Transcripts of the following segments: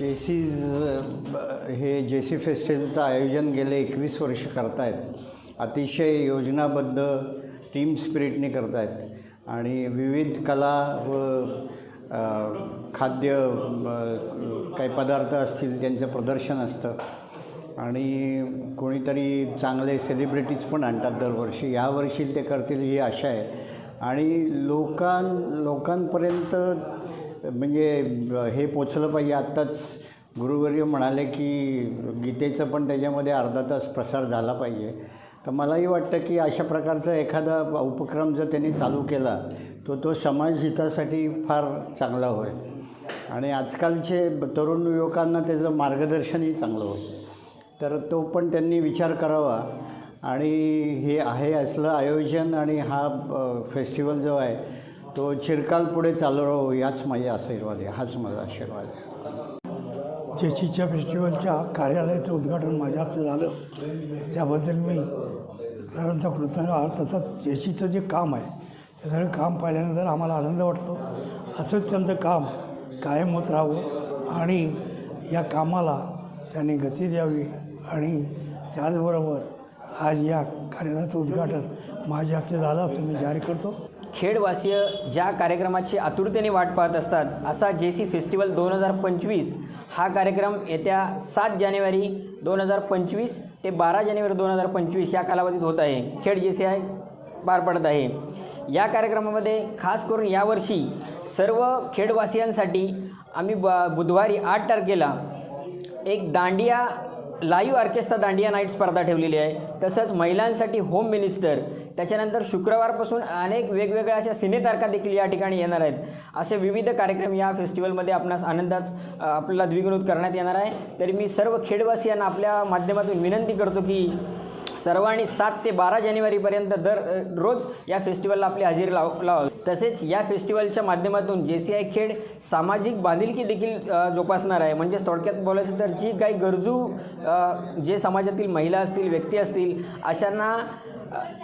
Jaycees हे जे C फेस्टिवलचं आयोजन गेले एकवीस वर्ष करतायत. अतिशय योजनाबद्ध टीम स्पिरिटने करतायत. आणि विविध कला व खाद्य काही पदार्थ असतील त्यांचं प्रदर्शन असतं. आणि कोणीतरी चांगले सेलिब्रिटीज पण आणतात दरवर्षी. यावर्षी ते करतील ही आशा आहे. आणि लोकां लोकांपर्यंत म्हणजे हे पोचलं पाहिजे. आत्ताच गुरुवर्य म्हणाले की गीतेचं पण त्याच्यामध्ये अर्धा तास प्रसार झाला पाहिजे. तर मलाही वाटतं की अशा प्रकारचा एखादा उपक्रम जर त्यांनी चालू केला तो तो समाजहितासाठी फार चांगला होईल आणि आजकालचे तरुण युवकांना त्याचं मार्गदर्शनही चांगलं होईल तर तो पण त्यांनी विचार करावा. आणि हे आहे असलं आयोजन आणि हा फेस्टिवल जो आहे तो चिरकाल पुढे चालू राहो याच माझ्या आशीर्वाद आहे हाच माझा आशीर्वाद आहे. जेसीच्या फेस्टिवलच्या कार्यालयाचं उद्घाटन माझ्या हाती झालं. त्याबद्दल मी साधारणतः कृतज्ञ आहोत तसंच जेसीचं जे काम आहे ते सगळं काम पाहिल्यानंतर आम्हाला आनंद वाटतो. असंच त्यांचं काम कायम होत राहावं आणि या कामाला त्यांनी गती द्यावी आणि त्याचबरोबर आज या कार्यालयाचं उद्घाटन माझ्या हाती झालं असं मी जाहीर करतो. खेडवासीय ज्या कार्यक्रमाची आतुरतेने वाट पाहत असतात असा जे सी फेस्टिवल दोन हजार पंचवीस हा कार्यक्रम येत्या सात जानेवारी दोन हजार पंचवीस ते बारा जानेवारी दोन हजार पंचवीस या कालावधीत होत आहे. खेड जे सी आय पार पडत आहे. या कार्यक्रमामध्ये खास करून यावर्षी सर्व खेडवासियांसाठी आम्ही ब बुधवारी आठ तारखेला एक dandiya live orchestra dandiya night स्पर्धा ठेवलेली आहे. तसंच महिलांसाठी होम मिनिस्टर त्याच्यानंतर शुक्रवारपासून अनेक वेगवेगळ्या अशा सिनेतारका देखील या ठिकाणी येणार आहेत. असे विविध कार्यक्रम या फेस्टिवलमध्ये आपणास आनंदात आपल्याला द्विगुणित करण्यात येणार आहे. तरी मी सर्व खेडवासियांना आपल्या माध्यमातून विनंती करतो की सर्वांनी सात ते बारा जानेवारीपर्यंत दर रोज या फेस्टिवलला आपली हजेरी लाव लावावी. तसेच या फेस्टिवलच्या माध्यमातून जे सी आय खेड सामाजिक बांधिलकी देखील जोपासणार आहे. म्हणजेच थोडक्यात बोलायचं तर जी काही गरजू जे समाजातील महिला असतील व्यक्ती असतील अशांना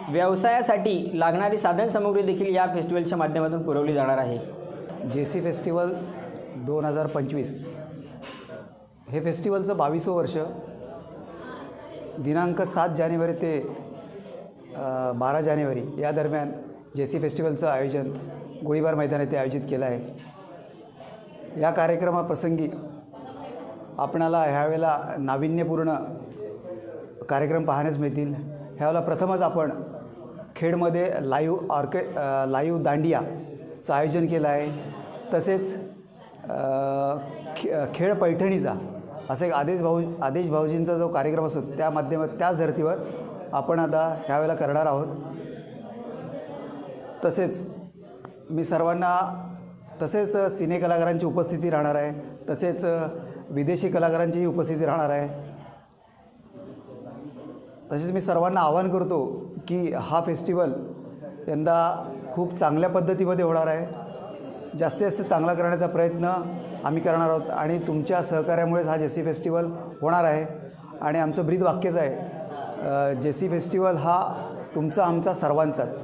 व्यवसायासाठी लागणारी साधनसामुग्री देखील या फेस्टिवलच्या माध्यमातून पुरवली जाणार आहे. जे सी फेस्टिवल दोन हजार पंचवीस हे फेस्टिवलचं बावीसवं वर्ष दिनांक सात जानेवारी ते बारा जानेवारी या दरम्यान जे सी फेस्टिवलचं आयोजन गोळीबार मैदान येथे आयोजित केलं आहे. या कार्यक्रमाप्रसंगी आपणाला ह्यावेळेला नाविन्यपूर्ण कार्यक्रम पाहण्यास मिळतील. ह्यावेळेला प्रथमच आपण खेडमध्ये लाईव्ह ऑर्के लाईव्ह दांडियाचं आयोजन केलं आहे. तसेच खे खेळ पैठणीचा असं एक आदेश भाऊ आदेश भाऊजींचा जो कार्यक्रम असतो त्या माध्यमात त्याच धर्तीवर आपण आता ह्यावेळेला करणार आहोत. तसेच मी सर्वांना तसेच सिने कलाकारांची उपस्थिती राहणार आहे तसेच विदेशी कलाकारांचीही उपस्थिती राहणार आहे. तसेच मी सर्वांना आवाहन करतो की हा फेस्टिवल यंदा खूप चांगल्या पद्धतीमध्ये होणार आहे. जास्तीत जास्त चांगला करण्याचा प्रयत्न आम्ही करणार आहोत आणि तुमच्या सहकार्यामुळेच हा जेसी फेस्टिवल होणार आहे. आणि आमचं ब्रीद वाक्यच आहे जेसी फेस्टिवल हा तुमचा आमचा सर्वांचाच.